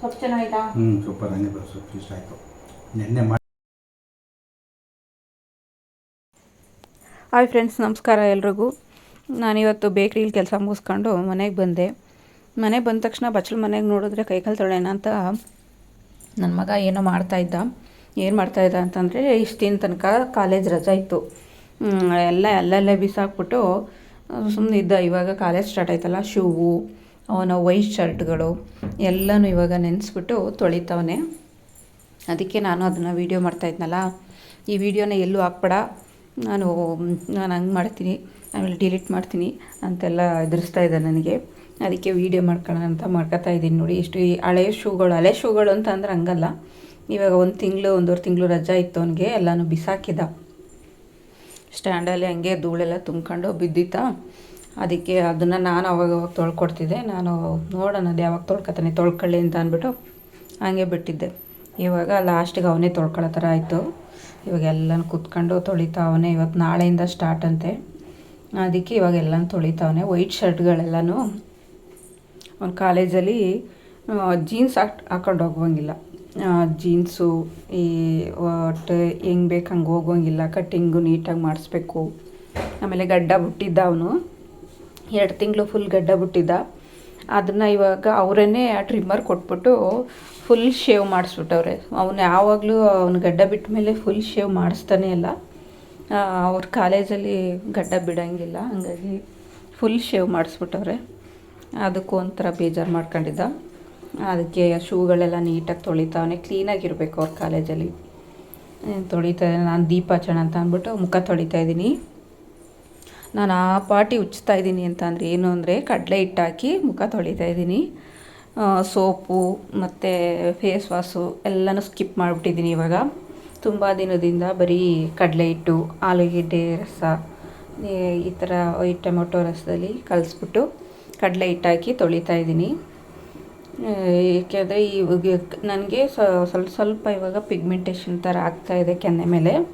ಸೊಪ್ಪು ಚೆನ್ನಾಗಿತ್ತಾ ಹ್ಞೂ ಸೂಪರ್ ಹಂಗೆ ಬರೋ ಸೊಪ್ಪು ಇಷ್ಟ ಆಯಿತು. ನೆನ್ನೆ ಮಾಡಿ ಹಾಯ್ ಫ್ರೆಂಡ್ಸ್ ನಮಸ್ಕಾರ ಎಲ್ರಿಗೂ. ನಾನಿವತ್ತು ಬೇಕ್ರಿಲಿ ಕೆಲಸ ಮುಗಿಸ್ಕೊಂಡು ಮನೆಗೆ ಬಂದೆ. ಮನೆಗೆ ಬಂದ ತಕ್ಷಣ ಬಚ್ಚಲು ಮನೆಗೆ ನೋಡಿದ್ರೆ ಕೈಕಾಲು ತೊಳೆಯೋಣ ಅಂತ ನನ್ನ ಮಗ ಏನೋ ಮಾಡ್ತಾಯಿದ್ದ ಏನು ಮಾಡ್ತಾಯಿದ್ದ ಅಂತಂದರೆ ಇಷ್ಟು ದಿನ ತನಕ ಕಾಲೇಜ್ ರಜೆ ಇತ್ತು. ಎಲ್ಲ ಅಲ್ಲಲ್ಲೇ ಬಿಸಾಕ್ಬಿಟ್ಟು ಸುಮ್ಮನೆ ಇದ್ದ ಇವಾಗ ಕಾಲೇಜ್ ಸ್ಟಾರ್ಟ್ ಆಯ್ತಲ್ಲ ಶೂವು ಅವನ ವೈಟ್ ಶರ್ಟ್ಗಳು ಎಲ್ಲನೂ ಇವಾಗ ನೆನೆಸ್ಬಿಟ್ಟು ತೊಳಿತವನೆ. ಅದಕ್ಕೆ ನಾನು ಅದನ್ನು ವೀಡಿಯೋ ಮಾಡ್ತಾಯಿದ್ನಲ್ಲ ಈ ವಿಡಿಯೋನ ಎಲ್ಲೂ ಹಾಕ್ಬೇಡ. ನಾನು ನಾನು ಹಂಗೆ ಮಾಡ್ತೀನಿ, ಆಮೇಲೆ ಡಿಲೀಟ್ ಮಾಡ್ತೀನಿ ಅಂತೆಲ್ಲ ಎದುರಿಸ್ತಾ ಇದ್ದ ನನಗೆ. ಅದಕ್ಕೆ ವೀಡಿಯೋ ಮಾಡ್ಕೊಳ್ಳೋಣ ಅಂತ ಮಾಡ್ಕೊತಾ ಇದ್ದೀನಿ ನೋಡಿ. ಇಷ್ಟು ಈ ಹಳೆ ಶೂಗಳು ಹಳೆ ಶೂಗಳು ಅಂತ ಅಂದ್ರೆ ಹಂಗಲ್ಲ. ಇವಾಗ ಒಂದು ತಿಂಗಳು, ಒಂದೂವರೆ ತಿಂಗಳು ರಜಾ ಇತ್ತು ಅವನಿಗೆ, ಎಲ್ಲನೂ ಬಿಸಾಕಿದ. ಸ್ಟ್ಯಾಂಡಲ್ಲಿ ಹಂಗೆ ಧೂಳೆಲ್ಲ ತುಂಬ್ಕೊಂಡು ಬಿದ್ದಿತ್ತ. ಅದಕ್ಕೆ ಅದನ್ನು ನಾನು ಅವಾಗ ಅವಾಗ ತೊಳ್ಕೊಡ್ತಿದ್ದೆ. ನಾನು ನೋಡೋಣ ಅದು ಯಾವಾಗ ತೊಳ್ಕೊತಾನೆ, ತೊಳ್ಕೊಳ್ಳಿ ಅಂತ ಅಂದ್ಬಿಟ್ಟು ಹಂಗೆ ಬಿಟ್ಟಿದ್ದೆ. ಇವಾಗ ಲಾಸ್ಟಿಗೆ ಅವನೇ ತೊಳ್ಕೊಳ್ಳೋ ಥರ ಆಯಿತು. ಇವಾಗ ಎಲ್ಲನೂ ಕುತ್ಕೊಂಡು ತೊಳಿತಾವನೆ. ಇವತ್ತು ನಾಳೆಯಿಂದ ಸ್ಟಾರ್ಟ್ ಅಂತೆ. ಅದಕ್ಕೆ ಇವಾಗ ಎಲ್ಲನೂ ತೊಳಿತಾವನೆ. ವೈಟ್ ಶರ್ಟ್ಗಳೆಲ್ಲನೂ ಅವ್ನು ಕಾಲೇಜಲ್ಲಿ ಜೀನ್ಸ್ ಹಾಕ್, ಹಾಕೊಂಡು ಹೋಗುವಂಗಿಲ್ಲ. ಜೀನ್ಸು ಈ ಒಟ್ಟು ಹೆಂಗೆ ಬೇಕು ಹಂಗೆ ಹೋಗುವಂಗಿಲ್ಲ. ಕಟ್ಟಿಂಗು ನೀಟಾಗಿ ಮಾಡಿಸ್ಬೇಕು. ಆಮೇಲೆ ಗಡ್ಡ ಬಿಟ್ಟಿದ್ದ ಅವನು. ಎರಡು ತಿಂಗಳು ಫುಲ್ ಗಡ್ಡ ಬಿಟ್ಟಿದ್ದ. ಅದನ್ನು ಇವಾಗ ಅವರನ್ನೇ ಟ್ರಿಮ್ಮರ್ ಕೊಟ್ಬಿಟ್ಟು ಫುಲ್ ಶೇವ್ ಮಾಡಿಸ್ಬಿಟ್ಟವ್ರೆ. ಅವನು ಯಾವಾಗಲೂ ಅವ್ನು ಗಡ್ಡ ಬಿಟ್ಟ ಮೇಲೆ ಫುಲ್ ಶೇವ್ ಮಾಡಿಸ್ತಾನೆ ಇಲ್ಲ. ಅವ್ರ ಕಾಲೇಜಲ್ಲಿ ಗಡ್ಡ ಬಿಡೋಂಗಿಲ್ಲ. ಹಂಗಾಗಿ ಫುಲ್ ಶೇವ್ ಮಾಡಿಸ್ಬಿಟ್ಟವ್ರೆ. ಅದಕ್ಕೂ ಒಂಥರ ಬೇಜಾರು ಮಾಡ್ಕೊಂಡಿದ್ದ. ಅದಕ್ಕೆ ಶೂಗಳೆಲ್ಲ ನೀಟಾಗಿ ತೊಳಿತಾವನೆ. ಕ್ಲೀನಾಗಿರಬೇಕು ಅವ್ರ ಕಾಲೇಜಲ್ಲಿ. ತೊಳಿತಾ ನಾನು ದೀಪಾಚಣ ಅಂತ ಅಂದ್ಬಿಟ್ಟು ಮುಖ ತೊಳಿತಾ ಇದ್ದೀನಿ. ನಾನು ಆ ಪಾಟಿ ಉಚ್ಚುತ್ತಾ ಇದ್ದೀನಿ ಅಂತಂದರೆ ಏನು ಅಂದರೆ ಕಡಲೆ ಹಿಟ್ಟಾಕಿ ಮುಖ ತೊಳಿತಾ ಇದ್ದೀನಿ. ಸೋಪು ಮತ್ತು ಫೇಸ್ ವಾಸು ಎಲ್ಲನೂ ಸ್ಕಿಪ್ ಮಾಡಿಬಿಟ್ಟಿದ್ದೀನಿ ಇವಾಗ. ತುಂಬ ದಿನದಿಂದ ಬರೀ ಕಡಲೆ ಹಿಟ್ಟು, ಆಲೂಗೆಡ್ಡೆ ರಸ, ಈ- ಥರ ಈ ಟೊಮೊಟೊ ರಸದಲ್ಲಿ ಕಲಿಸ್ಬಿಟ್ಟು ಕಡಲೆ ಹಿಟ್ಟಾಕಿ ತೊಳಿತಾ ಇದ್ದೀನಿ. ಏಕೆಂದರೆ ಈ ನನಗೆ ಸ್ವಲ್ಪ ಸ್ವಲ್ಪ ಇವಾಗ ಪಿಗ್ಮೆಂಟೇಷನ್ ಥರ ಆಗ್ತಾಯಿದೆ ಕೆನ್ನೆ ಮೇಲೆ.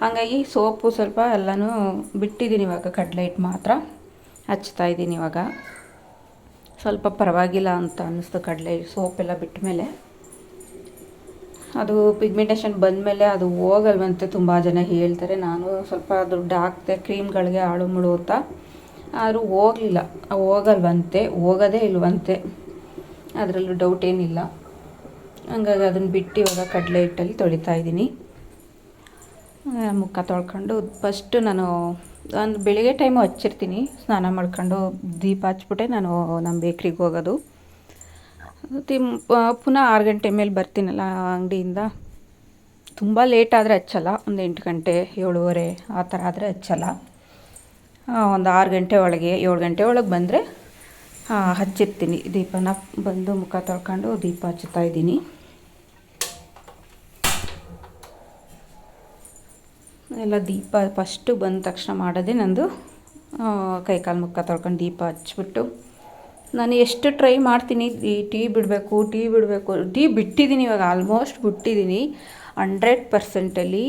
ಹಾಗಾಗಿ ಸೋಪು ಸ್ವಲ್ಪ ಎಲ್ಲನೂ ಬಿಟ್ಟಿದ್ದೀನಿ ಇವಾಗ, ಕಡಲೆ ಹಿಟ್ಟು ಮಾತ್ರ. ಹಚ್ತಾ ಇದ್ದೀನಿ ಇವಾಗ. ಸ್ವಲ್ಪ ಪರವಾಗಿಲ್ಲ ಅಂತ ಅನ್ನಿಸ್ತು ಕಡಲೆ ಸೋಪೆಲ್ಲ ಬಿಟ್ಟ ಮೇಲೆ ಅದು ಪಿಗ್ಮೆಂಟೇಷನ್ ಬಂದಮೇಲೆ ಅದು ಹೋಗಲ್ವಂತೆ ತುಂಬ ಜನ ಹೇಳ್ತಾರೆ. ನಾನು ಸ್ವಲ್ಪ ದುಡ್ಡು ಹಾಕ್ತೆ ಕ್ರೀಮ್ಗಳಿಗೆ ಹಾಳು ಮುಳು ಅಂತ. ಆದರೂ ಹೋಗಲಿಲ್ಲ. ಹೋಗಲ್ವಂತೆ, ಹೋಗೋದೇ ಇಲ್ವಂತೆ. ಅದರಲ್ಲೂ ಡೌಟ್ ಏನಿಲ್ಲ. ಹಂಗಾಗಿ ಅದನ್ನು ಬಿಟ್ಟು ಇವಾಗ ಕಡಲೆ ಹಿಟ್ಟಲ್ಲಿ ತೊಳಿತಾ ಇದ್ದೀನಿ. ಮುಖ ತೊಳ್ಕೊಂಡು ಫಸ್ಟು ನಾನು, ಒಂದು ಬೆಳಿಗ್ಗೆ ಟೈಮು ಹಚ್ಚಿರ್ತೀನಿ, ಸ್ನಾನ ಮಾಡ್ಕೊಂಡು ದೀಪ ಹಚ್ಬಿಟ್ಟೆ, ನಾನು ನಮ್ಮ ಬೇಕ್ರಿಗೆ ಹೋಗೋದು. ತಿಮ್ ಪುನಃ ಆರು ಗಂಟೆ ಮೇಲೆ ಬರ್ತೀನಲ್ಲ ಅಂಗಡಿಯಿಂದ. ತುಂಬ ಲೇಟ್ ಆದರೆ ಹಚ್ಚಲ್ಲ, ಒಂದು ಎಂಟು ಗಂಟೆ, ಏಳುವರೆ, ಆ ಥರ ಆದರೆ ಹಚ್ಚಲ್ಲ. ಒಂದು ಆರು ಗಂಟೆ ಒಳಗೆ, ಏಳು ಗಂಟೆ ಒಳಗೆ ಬಂದರೆ ಹಚ್ಚಿರ್ತೀನಿ. ದೀಪನ ಬಂದು ಮುಖ ತೊಳ್ಕೊಂಡು ದೀಪ ಹಚ್ಚುತ್ತಾ ಇದ್ದೀನಿ. ಎಲ್ಲ ದೀಪ ಫಸ್ಟು ಬಂದ ತಕ್ಷಣ ಮಾಡೋದೇ ನಂದು ಕೈಕಾಲು ಮುಖ ತೊಳ್ಕೊಂಡು ದೀಪ ಹಚ್ಬಿಟ್ಟು. ನಾನು ಎಷ್ಟು ಟ್ರೈ ಮಾಡ್ತೀನಿ, ಈ ಟೀ ಬಿಡಬೇಕು ಟೀ ಬಿಡಬೇಕು, ಟೀ ಬಿಟ್ಟಿದ್ದೀನಿ ಇವಾಗ, ಆಲ್ಮೋಸ್ಟ್ ಬಿಟ್ಟಿದ್ದೀನಿ. ಹಂಡ್ರೆಡ್ ಪರ್ಸೆಂಟಲ್ಲಿ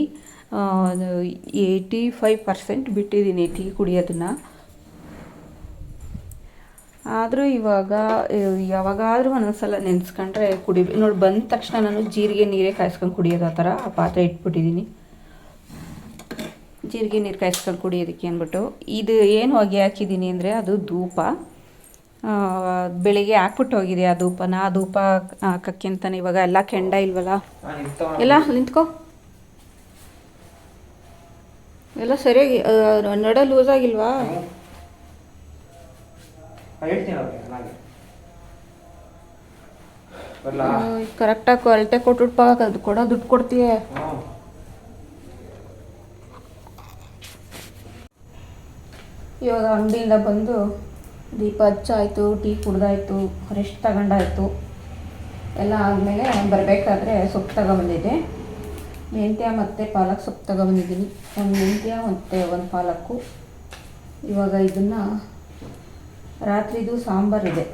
ಏಯ್ಟಿ ಫೈವ್ ಪರ್ಸೆಂಟ್ ಬಿಟ್ಟಿದ್ದೀನಿ ಟೀ ಕುಡಿಯೋದನ್ನು. ಆದರೂ ಇವಾಗ ಯಾವಾಗಾದರೂ ಯಾವಾಗಾದ್ರೂ ಒಂದೊಂದ್ಸಲ ನೆನೆಸ್ಕೊಂಡ್ರೆ ಕುಡಿ, ನೋಡಿ ಬಂದ ತಕ್ಷಣ ನಾನು ಜೀರಿಗೆ, ನೀರೇ ಕಾಯಿಸ್ಕೊಂಡು ಕುಡಿಯೋದು ಆ ಥರ ಆ ಪಾತ್ರೆ ಇಟ್ಬಿಟ್ಟಿದ್ದೀನಿ. ಜೀರಿಗೆ ನೀರು ಕಾಯಿಸ್ಕೊಂಡು ಕುಡಿಯೋದಕ್ಕೆ ಅಂದ್ಬಿಟ್ಟು. ಇದು ಏನು ಹೊಗೆ ಹಾಕಿದ್ದೀನಿ ಅಂದರೆ ಅದು ಧೂಪ. ಬೆಳಿಗ್ಗೆ ಹಾಕ್ಬಿಟ್ಟು ಹೋಗಿದೆ ಆ ಧೂಪನ. ಆ ಧೂಪ ಹಾಕಕ್ಕೆ ಅಂತಾನೆ ಇವಾಗ ಎಲ್ಲ ಕೆಂಡ ಇಲ್ವಲ್ಲ? ಎಲ್ಲ ನಿಂತ್ಕೋ. ಎಲ್ಲ ಸರಿಯಾಗಿ ನಡ ಲೂಸ್ ಆಗಿಲ್ವಾ? ಕರೆಕ್ಟಾಗಿ ಕೊರತೆ ಕೊಟ್ಟು ಅದು ಕೊಡೋ ದುಡ್ಡು ಕೊಡ್ತೀಯ? ಇವಾಗ ಅಂಗಡಿಯಿಂದ ಬಂದು ದೀಪ ಹಚ್ಚಾಯಿತು, ಟೀ ಕುಡ್ದಾಯ್ತು ರೆಸ್ಟ್ ತಗೊಂಡಾಯಿತು. ಎಲ್ಲ ಆದಮೇಲೆ ಬರಬೇಕಾದ್ರೆ ಸೊಪ್ಪು ತಗೊಬಂದಿದ್ದೆ. ಮೆಂತ್ಯ ಮತ್ತು ಪಾಲಕ್ ಸೊಪ್ಪು ತಗೊಬಂದಿದ್ದೀನಿ. ಒಂದು ಮೆಂತ್ಯ, ಮತ್ತು ಒಂದು ಪಾಲಕ್ಕು. ಇವಾಗ ಇದನ್ನು ರಾತ್ರಿದು ಸಾಂಬಾರಿದೆ.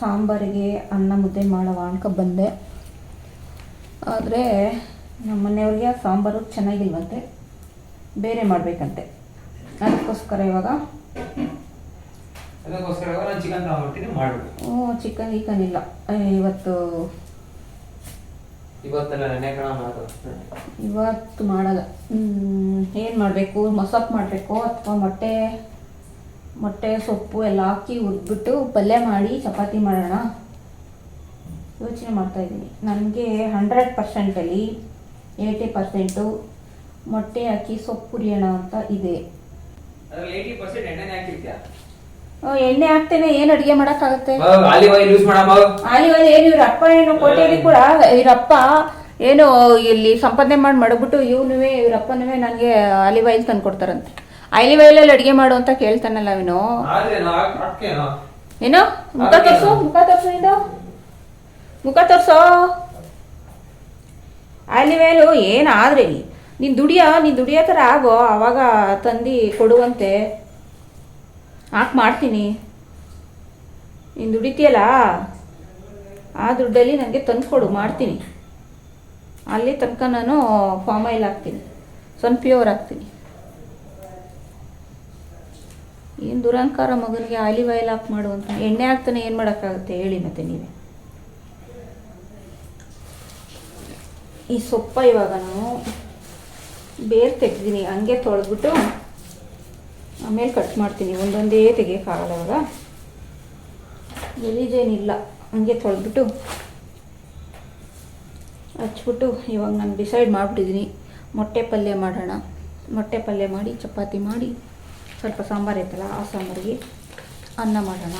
ಸಾಂಬಾರಿಗೆ ಅನ್ನ ಮುದ್ದೆ ಮಾಡೋ ಅನ್ಕೊ ಬಂದೆ. ಆದರೆ ನಮ್ಮ ಮನೆಯವ್ರಿಗೆ ಸಾಂಬಾರು ಚೆನ್ನಾಗಿಲ್ವಂತೆ. ಬೇರೆ ಮಾಡಬೇಕಂತೆ. ಅದಕ್ಕೋಸ್ಕರ ಇವಾಗ ಅದಕ್ಕೋಸ್ಕರ ನಾನು ಚಿಕನ್ ತಗೊಂಡ್ಬಿಡ್ತೀನಿ ಮಾಡಬೇಕು. ಹ್ಞೂ ಚಿಕನ್ ಗೀಕನ್ ಇಲ್ಲ. ಇವತ್ತು ಇವತ್ತೆಲ್ಲ ನೆನೆ ಕಣ ಇವತ್ತು ಮಾಡಲ್ಲ. ಏನು ಮಾಡಬೇಕು? ಮೊಸಪ್ಪು ಮಾಡಬೇಕು. ಅಥವಾ ಮೊಟ್ಟೆ ಮೊಟ್ಟೆ ಸೊಪ್ಪು ಎಲ್ಲ ಹಾಕಿ ಹುರಿದ್ಬಿಟ್ಟು ಪಲ್ಯ ಮಾಡಿ ಚಪಾತಿ ಮಾಡೋಣ. ಯೋಚನೆ ಮಾಡ್ತಾ ಇದ್ದೀನಿ. ನನಗೆ ಹಂಡ್ರೆಡ್ ಪರ್ಸೆಂಟಲ್ಲಿ ಏಯ್ಟಿ ಪರ್ಸೆಂಟು ಮೊಟ್ಟೆ ಹಾಕಿ ಸೊಪ್ಪು ಹುರಿಯೋಣ ಅಂತ ಇದೆ. ಅದ್ರಲ್ಲಿ ಏಯ್ಟಿ ಪರ್ಸೆಂಟ್ ಎಣ್ಣೆನೇ ಹಾಕಿರ್ತೀಯ? ಆ, ಎಣ್ಣೆ ಹಾಕ್ತೇನೆ ಏನ್ ಅಡಿಗೆ ಮಾಡಕ್ಕಾಗತ್ತೆ? ಆಲಿವ್ ಆಯಿಲ್ ಯೂಸ್ ಮಾಡಮ್ಮ. ಆಲಿವಲ್ ಏನು ಇವ್ರ ಅಪ್ಪ ಏನು ಕೋಟೆಯಲ್ಲಿ ಕೂಡ ಇವ್ರಪ್ಪ ಏನು ಇಲ್ಲಿ ಸಂಪಾದನೆ ಮಾಡಿ ಮಡಗ್ಬಿಟ್ಟು ಇವನುವೇ ಇವ್ರಪ್ಪನುವೇ ನನಗೆ ಆಲಿವ್ ಆಯಿಲ್ ತಂದು ಕೊಡ್ತಾರಂತೆ. ಆಲಿವ್ ಆಯಿಲಲ್ಲಿ ಅಡಿಗೆ ಮಾಡು ಅಂತ ಕೇಳ್ತಾನಲ್ಲ ಅವನು. ಆದ್ರೆ ಏನು? ಮುಖ ತೋರ್ಸು ಮುಖ ತೋರ್ಸು ಇದು. ಮುಖ ತೋರ್ಸೋ. ಆಲಿವ್ ಆಯಿಲ್ ಏನಾದ್ರೆ ನೀನು ದುಡಿಯ, ನೀನು ದುಡಿಯೋ ಥರ ಆಗೋ, ಅವಾಗ ತಂದು ಕೊಡುವಂತೆ. ಹಾಕಿ ಮಾಡ್ತೀನಿ. ನೀನು ದುಡಿತೀಯಲ್ಲ? ಆ ದುಡ್ಡಲ್ಲಿ ನನಗೆ ತಂದು ಕೊಡು ಮಾಡ್ತೀನಿ. ಅಲ್ಲಿ ತನಕ ನಾನು ಫಾರ್ಮ್ ಆಯಿಲ್ ಹಾಕ್ತೀನಿ ಸನ್ ಪ್ಯೂರ್ ಹಾಕ್ತೀನಿ ಏನು ದುರಂಕಾರ ಮಗನಿಗೆ ಆಲಿವ್ ಆಯಿಲ್ ಹಾಕಿ ಮಾಡು ಅಂತ. ಎಣ್ಣೆ ಹಾಕ್ತಾನೆ ಏನು ಮಾಡೋಕ್ಕಾಗುತ್ತೆ? ಹೇಳಿ ಮತ್ತೆ ನೀವೇ. ಈ ಸೊಪ್ಪ ಇವಾಗ ನಾನು ಬೇರೆ ತೆಗ್ದಿನಿ ಹಂಗೆ ತೊಳೆದ್ಬಿಟ್ಟು ಆಮೇಲೆ ಕಟ್ ಮಾಡ್ತೀನಿ. ಒಂದೊಂದೇ ತೆಗಿಯೋಕ್ಕಾಗಲ್ಲ ಇವಾಗ. ಗಲೀಜೇನಿಲ್ಲ ಹಂಗೆ ತೊಳೆದ್ಬಿಟ್ಟು ಹಚ್ಬಿಟ್ಟು ಇವಾಗ ನಾನು ಡಿಸೈಡ್ ಮಾಡಿಬಿಟ್ಟಿದ್ದೀನಿ ಮೊಟ್ಟೆ ಪಲ್ಯ ಮಾಡೋಣ. ಮೊಟ್ಟೆ ಪಲ್ಯ ಮಾಡಿ, ಚಪಾತಿ ಮಾಡಿ, ಸ್ವಲ್ಪ ಸಾಂಬಾರು ಐತಲ್ಲ ಆ ಸಾಂಬಾರಿಗೆ ಅನ್ನ ಮಾಡೋಣ.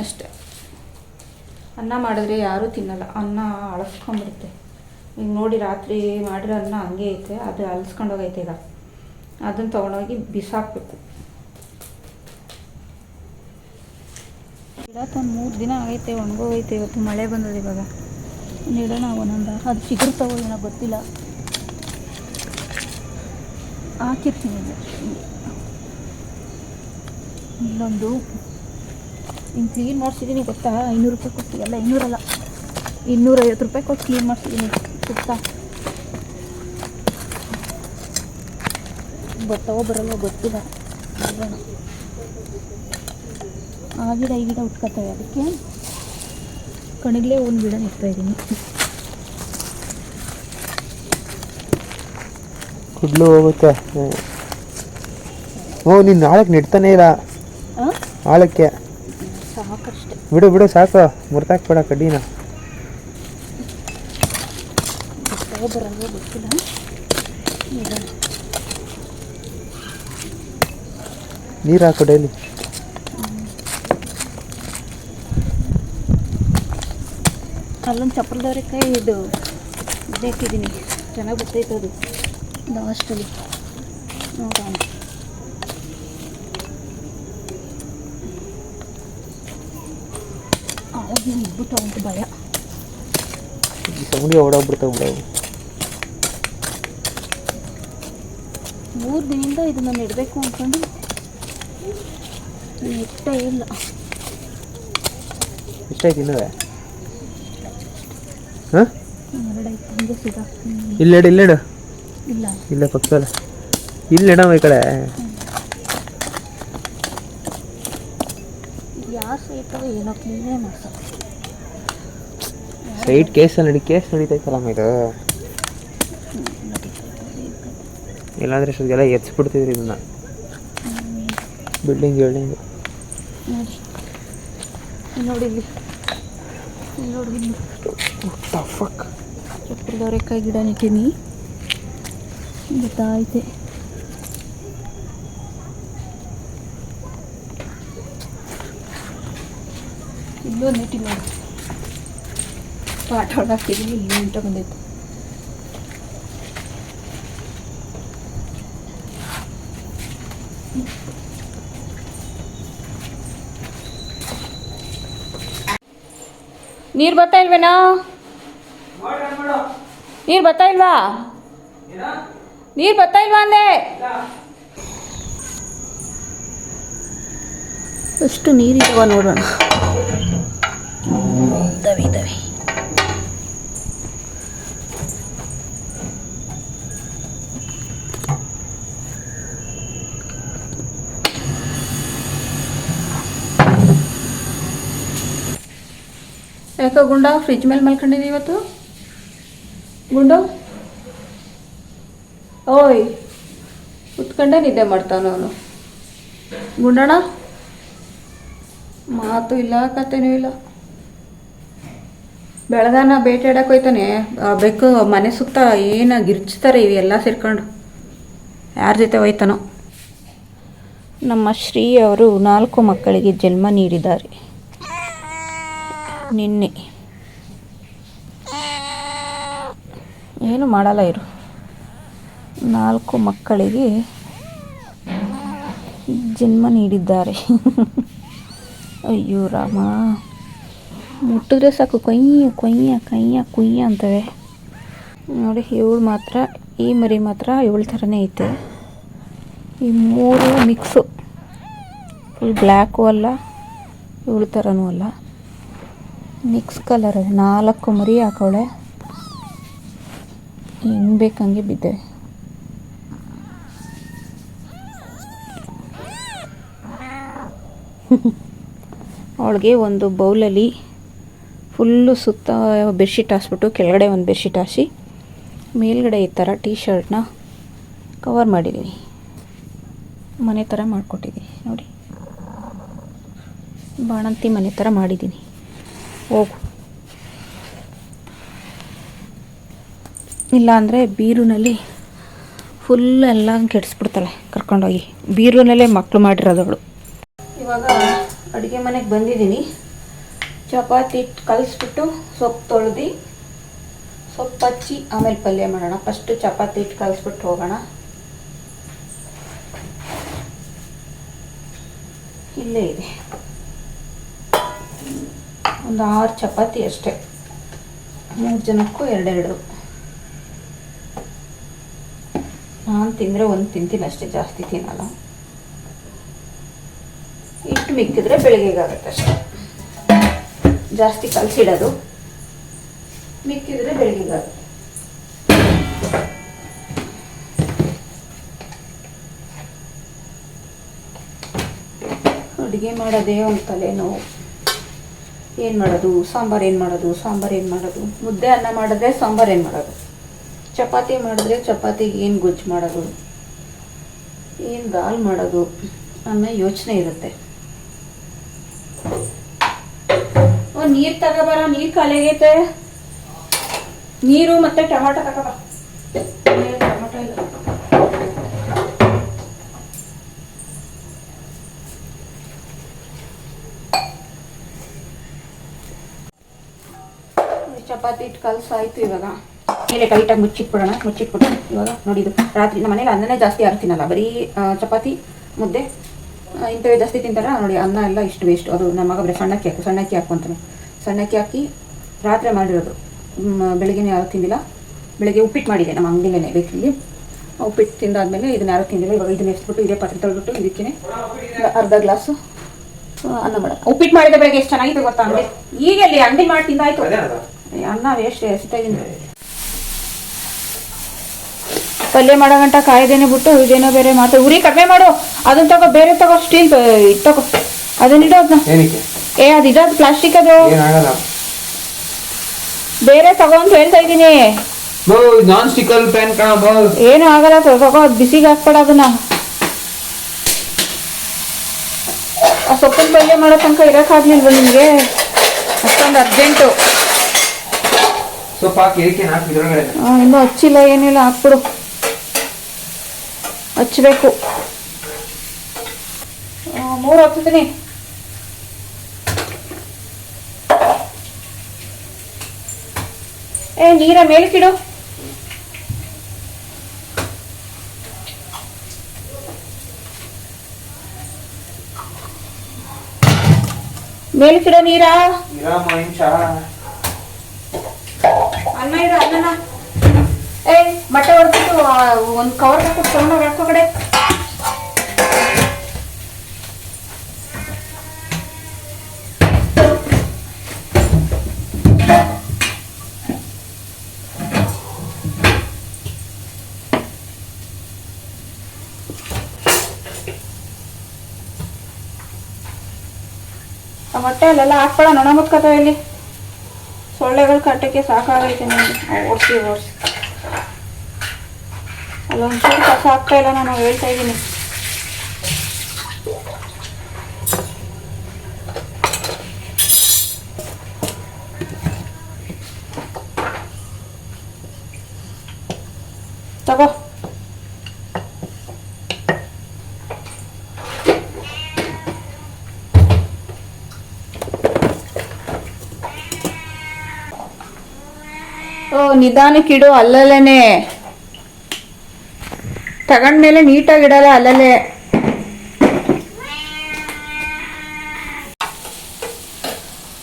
ಅಷ್ಟೆ. ಅನ್ನ ಮಾಡಿದ್ರೆ ಯಾರೂ ತಿನ್ನಲ್ಲ. ಅನ್ನ ಅಳಸ್ಕೊಂಬಿಡುತ್ತೆ ಈಗ ನೋಡಿ ರಾತ್ರಿ ಮಾಡಿರೋ ಅನ್ನ ಹಂಗೆ ಐತೆ, ಅದು ಅಲ್ಸ್ಕೊಂಡೋಗೈತೆ ಈಗ. ಅದನ್ನು ತೊಗೊಂಡೋಗಿ ಬಿಸಾಕಬೇಕು. ಗಿಡ ತಂದು ಮೂರು ದಿನ ಆಗೈತೆ, ಒಣಗೋಗೈತೆ, ಇವತ್ತು ಮಳೆ ಬಂದದ ಇವಾಗ. ನೀಡೋಣ ಒಂದೊಂದು ಅದು ಚಿಗುರು ಏನೋ ಗೊತ್ತಿಲ್ಲ. ಹಾಕಿರ್ತೀನಿ ಇನ್ನೊಂದು ಹಿಂಗೆ ಕ್ಲೀನ್ ಮಾಡಿಸಿದ್ದೀನಿ ಗೊತ್ತಾ? ಐನೂರು ರೂಪಾಯಿ ಕೊಟ್ಟು ಎಲ್ಲ ಇನ್ನೂರಲ್ಲ ಇನ್ನೂರೈವತ್ತು ರೂಪಾಯಿ ಕೊಟ್ಟು ಕ್ಲೀನ್ ಮಾಡಿಸಿದ್ದೀನಿ ಸುತ್ತ ಬರ್ತಾವೋ ಬರಲ್ವೋ ಗೊತ್ತಿಲ್ಲ ನೋಡೋಣ ಆ ಗಿಡ ಈ ಗಿಡ ಉಟ್ಕೊತವೆ ಅದಕ್ಕೆ ಕಣಗ್ಲೇ ಒಂದು ಗಿಡ ನೆಡ್ತಾ ಇದ್ದೀನಿ ಕುಡ್ಲು ಹೋಗುತ್ತೆ. ಓ ನೀನು ಆಳಕ್ಕೆ ನೆಡ್ತಾನೆ ಇಲ್ಲ. ಆಳಕ್ಕೆ. ಸಾಕಷ್ಟೆ. ಬಿಡು ಬಿಡು ಸಾಕು. ಮುರ್ತಾಕ್ಬೇಡ ಕಡ್ಡಿನ. ಬರ್ತಾವೋ ಬರಲ್ವೋ ಗೊತ್ತಿಲ್ಲ ನೋಡೋಣ ನೀರು ಹಾಕು ಡೈಲಿ ಅಲ್ಲೊಂದು ಚಪ್ಪರದವರೆಕಾಯಿ ಇದು ಇದು ಹಾಕಿದ್ದೀನಿ ಚೆನ್ನಾಗಿ ಗೊತ್ತೈತೆ ಅದು. ಲಾಸ್ಟಲ್ಲಿ ನೋಡೋಣ ಅವಾಗ ಇದ್ಬಿಟ್ಟು ಅಂತ ಭಯ ಸೌಂಡಿಗೆ ಓಡೋಗ್ಬಿಡ್ತಾವೆ ಬಿಡವು ಮೂರು ದಿನದಿಂದ ಇದನ್ನು ನೆಡಬೇಕು ಅಂದ್ಕೊಂಡು ನೆಟ್ಟೇ ಇಲ್ಲ. ಎಷ್ಟಾಯ್ತು ಇನ್ನೂ ಹಾಂ? ಇಲ್ಲ ಇಲ್ಲೆಡು ಇಲ್ಲೆಡು ಇಲ್ಲ. ಪಕ್ಕ ಪಕ್ಕದಲ್ಲ. ಇಲ್ಲಿ ಈ ಕಡೆ. ಯಾವ ಸೈಟವ ಏನೋ ಕ್ಲೀನೇ ಮಾಡ್ಸಲ್ಲ ಸೈಡ್ ಕೇಸಲ್ಲಿ ನಡಿ ಕೇಸ್ ನಡೀತೈತಲ್ಲಮ್ಮ ಇದು. ಇಲ್ಲಾಂದ್ರೆ ಇಷ್ಟೊತ್ತಿಗೆಲ್ಲ ಎತ್ಸ್ಬಿಡ್ತಿದ್ರಿ ಇದನ್ನ ಬಿಲ್ಡಿಂಗ್ ಬಿಲ್ಡಿಂಗ್ ನೋಡಿ ಇಲ್ಲಿ. ನೋಡಿ ಇಲ್ಲಿ. ಇಲ್ಲಿ ನೋಡಿ ಇಲ್ಲಿ ಫಕ್ ಚಪ್ಪರದವರೆಕಾಯಿ ಗಿಡ ನೆಟ್ಟೀನಿ. ಗೊತ್ತಾಯ್ತೆ ಇಲ್ಲೂ ನೆಟ್ಟಿ ನೋಡಿ ಪಾಠ ಹಾಕಿದ್ದೀನಿ ಇಲ್ಲಿ ಉಂಟ ಬಂದೈತೆ. ನೀರು ಬರ್ತಾ ಇಲ್ವೇನಾ? ನೀರು ಬರ್ತಾ ಇಲ್ವಾ? ನೀರು ಬರ್ತಾ ಇಲ್ವಾ ಅಂದೆ? ಎಷ್ಟು ನೀರಿದಾವ ನೋಡೋಣ? ದವಿ ಇದಾವೆ ಯಾಕೋ ಗುಂಡ ಫ್ರಿಜ್ ಮೇಲೆ ಮಲ್ಕೊಂಡಿನಿ ಇವತ್ತು? ಗುಂಡು? ಓಯ್ ಕುತ್ಕೊಂಡೆ ನಿದ್ದೆ ಮಾಡ್ತಾನ ಅವನು. ಗುಂಡಣ್ಣ? ಮಾತು ಇಲ್ಲ, ಕತೆನೂ ಇಲ್ಲ. ಬೆಳಗಾನ ಬೇಟೆಯಾಡಕ್ಕೆ ಹೋಯ್ತಾನೆ. ಬೆಕ್ಕು ಮನೆ ಸುತ್ತ ಏನು ಗಿರ್ಚ್ತಾರೆ ಎಲ್ಲ ಸೇರ್ಕೊಂಡು. ಯಾರ ಜೊತೆ ಹೋಯ್ತಾನೋ? ನಮ್ಮ ಶ್ರೀ ಅವರು ನಾಲ್ಕು ಮಕ್ಕಳಿಗೆ ಜನ್ಮ ನೀಡಿದ್ದಾರೆ. ನಿನ್ನೆ. ಏನು ಮಾಡಲ್ಲ ಇರು. ನಾಲ್ಕು ಮಕ್ಕಳಿಗೆ ಜನ್ಮ ನೀಡಿದ್ದಾರೆ. ಅಯ್ಯೋ ರಾಮ. ಮುಟ್ಟಿದ್ರೆ ಸಾಕು. ಕೊಯ್ಯ ಕೊಯ್ಯ ಕೈಯ ಕುಯ್ಯ ಅಂತವೆ. ನೋಡಿ, ಇವಳು ಮಾತ್ರ, ಈ ಮರಿ ಮಾತ್ರ ಇವಳ ಥರನೇ ಐತೆ. ಈ ಮೂರು ಮಿಕ್ಸು ಫುಲ್ ಬ್ಲ್ಯಾಕು ಅಲ್ಲ, ಇವಳ ಥರನೂ ಅಲ್ಲ. ಮಿಕ್ಸ್ ಕಲರ್ ನಾಲ್ಕು ಮರಿ ಹಾಕವಳೆ ಹೆಂಗೆ ಬೇಕಂಗೆ ಬಿದ್ದೆ. ಅವಳಿಗೆ ಒಂದು ಬೌಲಲ್ಲಿ ಫುಲ್ಲು ಸುತ್ತ ಬೆಡ್ಶೀಟ್ ಹಾಸ್ಬಿಟ್ಟು ಕೆಳಗಡೆ ಒಂದು ಬೆಡ್ಶೀಟ್ ಹಾಸಿ, ಮೇಲ್ಗಡೆ ಈ ಥರ ಟೀ ಶರ್ಟ್ನ ಕವರ್ ಮಾಡಿದ್ದೀನಿ ಮನೆ ಥರ ಮಾಡಿಕೊಟ್ಟಿದ್ದೀನಿ ನೋಡಿ. ಬಾಣಂತಿ ಮನೆ ಥರ ಮಾಡಿದ್ದೀನಿ ಹೋಗು. ಇಲ್ಲಾಂದರೆ ಬೀರುನಲ್ಲಿ ಫುಲ್ ಎಲ್ಲ ಕೆಡಿಸ್ಬಿಡ್ತಾಳೆ ಕರ್ಕೊಂಡೋಗಿ. ಬೀರುನಲ್ಲೇ ಮಕ್ಕಳು ಮಾಡಿರೋದವಳು ಇವಾಗ ಅಡುಗೆ ಮನೆಗೆ ಬಂದಿದ್ದೀನಿ. ಚಪಾತಿ ಕಲಿಸ್ಬಿಟ್ಟು ಸೊಪ್ಪು ತೊಳೆದು ಸೊಪ್ಪು ಹಚ್ಚಿ ಆಮೇಲೆ ಪಲ್ಯ ಮಾಡೋಣ. ಫಸ್ಟು ಚಪಾತಿ ಹಿಟ್ಟು ಕಲಿಸ್ಬಿಟ್ಟು ಹೋಗೋಣ. ಇಲ್ಲೇ ಇದೆ. ಒಂದು ಆರು ಚಪಾತಿ ಅಷ್ಟೇ. ಮೂರು ಜನಕ್ಕೂ ಎರಡೆರಡು. ನಾನು ತಿಂದರೆ ಒಂದು ತಿಂತೀನಿ ಅಷ್ಟೇ, ಜಾಸ್ತಿ ತಿನ್ನಲ್ಲ. ಹಿಟ್ಟು ಮಿಕ್ಕಿದ್ರೆ ಬೆಳಗ್ಗೆಗಾಗತ್ತೆ ಅಷ್ಟೆ. ಜಾಸ್ತಿ ಕಲಸಿಡೋದು. ಮಿಕ್ಕಿದ್ರೆ ಬೆಳಿಗ್ಗೆಗಾಗುತ್ತೆ. ಅಡುಗೆ ಮಾಡೋದೇ ಒಂದು ತಲೆನೋವು. ಏನು ಮಾಡೋದು? ಸಾಂಬಾರು ಏನು ಮಾಡೋದು? ಸಾಂಬಾರು ಏನು ಮಾಡೋದು? ಮುದ್ದೆ ಅನ್ನ ಮಾಡಿದ್ರೆ ಸಾಂಬಾರು ಏನು ಮಾಡೋದು? ಚಪಾತಿ ಮಾಡಿದ್ರೆ ಚಪಾತಿಗೆ ಏನು ಗೊಜ್ಜು ಮಾಡೋದು? ಏನು ದಾಲ್ ಮಾಡೋದು? ಅನ್ನೋ ಯೋಚನೆ ಇರುತ್ತೆ. ಓ, ನೀರು ತಗೋಬಾರ, ನೀರು ಖಾಲಿಯಾಗೈತೆ. ನೀರು ಮತ್ತೆ ಟೊಮಾಟೊ ತಗೋಬ ಏ, ಟೊಮಾಟೊ ಇಲ್ಲ ಈ ಚಪಾತಿ ಇಟ್ಟು ಕಲಸಾಯ್ತು ಇವಾಗ. ಮೇಲೆ ಟೈಟಾಗಿ ಮುಚ್ಚಿಟ್ಬಿಡೋಣ ಮುಚ್ಚಿಟ್ಬಿಟ್ಟು ಇವಾಗ ನೋಡಿದ್ದು ರಾತ್ರಿ ನಮ್ಮ ಮನೇಲಿ ಅನ್ನನೇ ಜಾಸ್ತಿ ಯಾರು ತಿನ್ನಲ್ಲ ಬರೀ ಚಪಾತಿ, ಮುದ್ದೆ ಇಂಥವೇ ಜಾಸ್ತಿ ತಿಂತಾರ. ನೋಡಿ ಅನ್ನ ಎಲ್ಲ ಇಷ್ಟು ವೇಸ್ಟ್ ಅದು ನಮ್ಮ ಮಗ ಬರೀ ಸಣ್ಣಕ್ಕಿ ಹಾಕು ಸಣ್ಣಕ್ಕಿ ಹಾಕು ಅಂತಾನೆ. ಸಣ್ಣಕ್ಕಿ ಹಾಕಿ ರಾತ್ರಿ ಮಾಡಿರೋದು. ಬೆಳಗ್ಗೆನೇ ಯಾರು ತಿಂದಿಲ್ಲ. ಬೆಳಿಗ್ಗೆ ಉಪ್ಪಿಟ್ಟು ಮಾಡಿದೆ ನಮ್ಮ ಅಂಗಡಿಲೇ ಬೇಕಿಲ್ಲಿ. ಉಪ್ಪಿಟ್ಟು ತಿಂದಾದ್ಮೇಲೆ ಇದನ್ನ ಯಾರು ತಿಂದಿಲ್ಲ. ಇವಾಗ ಇದನ್ನ ಎಸ್ಬಿಟ್ಟು ಇದೇ ಪಾತ್ರೆ ತೊಳ್ಬಿಟ್ಟು ಇದಕ್ಕೇ ಅರ್ಧ ಗ್ಲಾಸು ಅನ್ನ ಮಾಡ ಉಪ್ಪಿಟ್ಟು ಮಾಡಿದ ಬೆಳಗ್ಗೆ ಎಷ್ಟು ಚೆನ್ನಾಗಿತ್ತು ಗೊತ್ತಾ ಅಂಗಡಿ? ಈಗ ಅಲ್ಲಿ ಅಂಗಡಿ ಮಾಡಿ ತಿಂದಾಯ್ತು. ಅನ್ನ ವೇಸ್ಟ್ ಎಷ್ಟಾಗಿಂದ ಪಲ್ಯ ಮಾಡೋ ಗಂಟ ಕಾಯ್ದೇನೆ ಬಿಟ್ಟು ಇದೇನೋ ಬೇರೆ ಮಾತು. ಉರಿ ಕಡಿಮೆ ಮಾಡು. ಅದನ್ನ ತಗೋ ಬೇರೆ ತಗೋ ಸ್ಟೀಲ್ ತಗೋ. ಅದನ್ನ ಇಡೋ ಅದನ್ನ ಏನಕ್ಕೆ? ಏ ಅದು ಇಡೋದು ಪ್ಲಾಸ್ಟಿಕ್ ಅದು. ಏನಾಗಲ್ಲ. ಬೇರೆ ತಗೋ ಅಂತ ಹೇಳ್ತಾ ಇದ್ದೀನಿ ನಾನ್ ಸ್ಟಿಕಲ್ ಪ್ಯಾನ್ ಏನು ಆಗಲ್ಲ ತಗೋ ಬಿಸಿಗೆ ಹಾಕ್ಬೇಡ ಅದನ್ನ. ಆ ಸೊಪ್ಪಿನ ಪಲ್ಯ ಮಾಡೋ ತನಕ ಇರೋಕ್ಕಾಗ್ಲಿಲ್ವ ನಿಮಗೆ? ಅಷ್ಟೊಂದು ಅರ್ಜೆಂಟು ಸೊಪ್ಪು ಹಾಕಿ ಇದಕ್ಕೆ ಹಾಕಿ ಇದ್ರೊಳಗಡೆ ಆ, ಇನ್ನೂ ಹಚ್ಚಿಲ್ಲ ಏನಿಲ್ಲ ಹಾಕ್ಬಿಡು ಹಚ್ಚಬೇಕು ಮೂರು ಹಚ್ತೀನಿ ಏ ನೀರ ಮೇಲಕ್ಕಿಡು ಮೇಲಕ್ಕಿಡೋ ನೀರಾ ಇರಾಮ ನಿಮಿಷ ಅನ್ನ ಇಡು ಅನ್ನನ ಏ ಬಟ್ಟೆ ಹೊಡ್ಬಿಟ್ಟು ಒಂದು ಕವರ್ ಹಾಕಿ ತಗೊಂಡೋಗಿ ಹಾಕೋ ಕಡೆ. ಮೊಟ್ಟೆ ಅಲ್ಲೆಲ್ಲ ಹಾಕ್ಬೇಡ, ನೊಣ ಮುತ್ಕೋತಾವೆ ಇಲ್ಲಿ. ಸೊಳ್ಳೆಗಳು ಕಟ್ಟಕ್ಕೆ ಸಾಕಾಗೈತೆ ನನಗೆ ಓಡಿಸಿ ಓಡಿಸಿ. ಅಲ್ಲೊಂಚೂರು ಕಸ ಆಗ್ತಾ ಇಲ್ಲ ನಾನು ಹೇಳ್ತಾ ಇದ್ದೀನಿ ತಗೋ ಓ, ನಿಧಾನಕ್ಕಿಡು, ಅಲ್ಲಲ್ಲೇನೆ. ತಗೊಂಡ್ಮೇಲೆ ನೀಟಾಗಿ ಇಡಲ್ಲ ಅಲ್ಲಲ್ಲೇ